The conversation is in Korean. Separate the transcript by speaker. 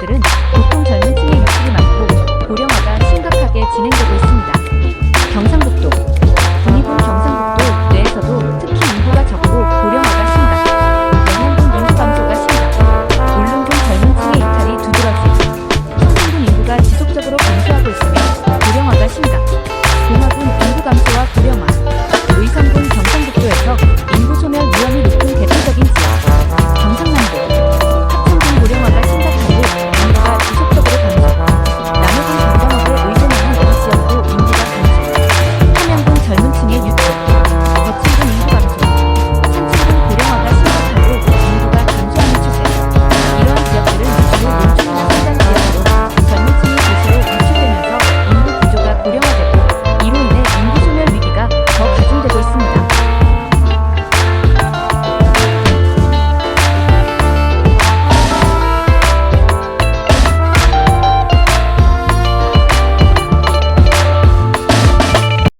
Speaker 1: 것들은